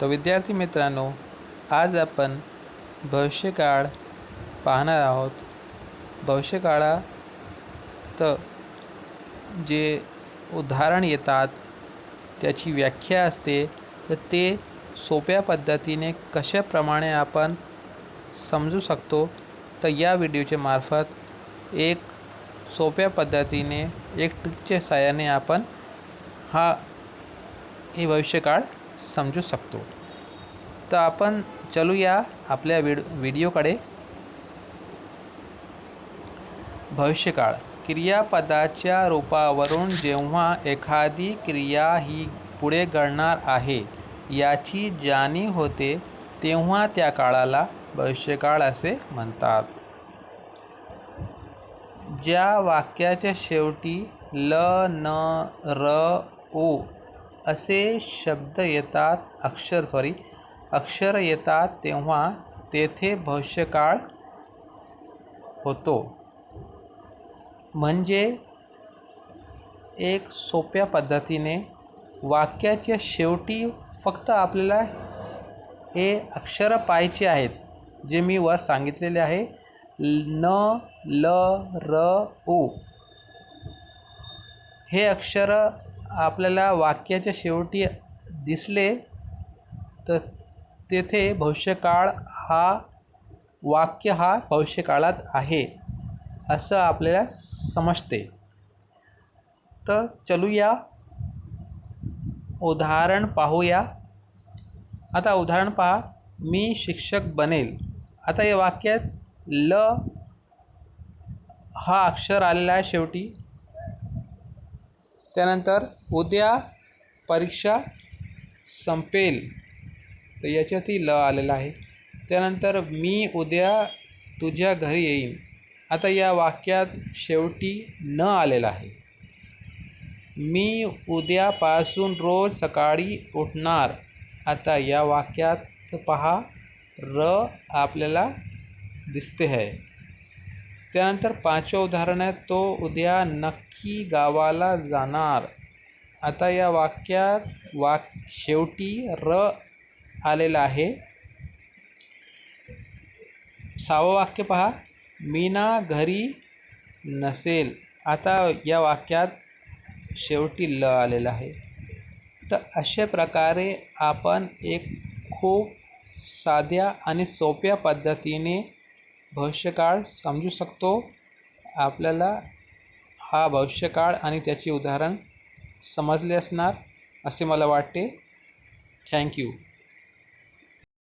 तर विद्यार्थी मित्रांनो आज आपण भविष्यकाळ पाहणार आहोत. भविष्यकाळात जे उदाहरण येतात त्याची व्याख्या असते तर ते सोप्या पद्धतीने कशाप्रमाणे आपण समजू शकतो तर या व्हिडिओच्या मार्फत एक सोप्या पद्धतीने एक ट्रिकच्या साहाय्याने आपण हा हे भविष्यकाळ समजू शकतो. तर आपण चलूया आपल्या विड व्हिडिओकडे. भविष्यकाळ. क्रियापदाच्या रूपावरून जेव्हा एखादी क्रिया ही पुढे घडणार आहे याची जाणीव होते तेव्हा त्या काळाला भविष्यकाळ असे म्हणतात. ज्या वाक्याच्या शेवटी ल न र ओ असे शब्द येतात अक्षर सॉरी अक्षर येतात तेव्हा तेथे भविष्यकाळ होतो. म्हणजे एक सोप्या पद्धतीने वाक्याच्या शेवटी फक्त आपल्याला हे अक्षरं पाहायचे आहेत जे मी वर सांगितलेले आहे. न ल र उ. हे अक्षर आपल्याला वाक्याच्या शेवटी दिसले तर तेथे भविष्यकाळ हा वाक्य हा भविष्यकाळात आहे असं आपल्याला समजते. तर चलूया. उदाहरण पाहूया. आता उदाहरण पहा. मी शिक्षक बनेल. आता या वाक्यात ल हा अक्षर आलेला आहे शेवटी. त्यानंतर उद्या परीक्षा संपेल. तर याच्यातही ल आलेला आहे. त्यानंतर मी उद्या तुझ्या घरी येईन. आता या वाक्यात शेवटी न आलेला आहे. मी उद्यापासून रोज सकाळी उठणार. आता या वाक्यात पहा र आपल्याला दिसते आहे. त्यानंतर पाचव्या उदाहरणात तो उद्या नक्की गावाला जाणार. आता या वाक्यात वाक शेवटी र आलेला आहे. सहावं वाक्य पहा. मीना घरी नसेल. आता या वाक्यात शेवटी ल आलेला आहे. तर अशा प्रकारे आपण एक खूप साध्या आणि सोप्या पद्धतीने भविष्यकाळ समजू शकतो. आपल्याला हा भविष्यकाळ आणि त्याचे उदाहरण समजले असणार असे मला वाटते. थँक्यू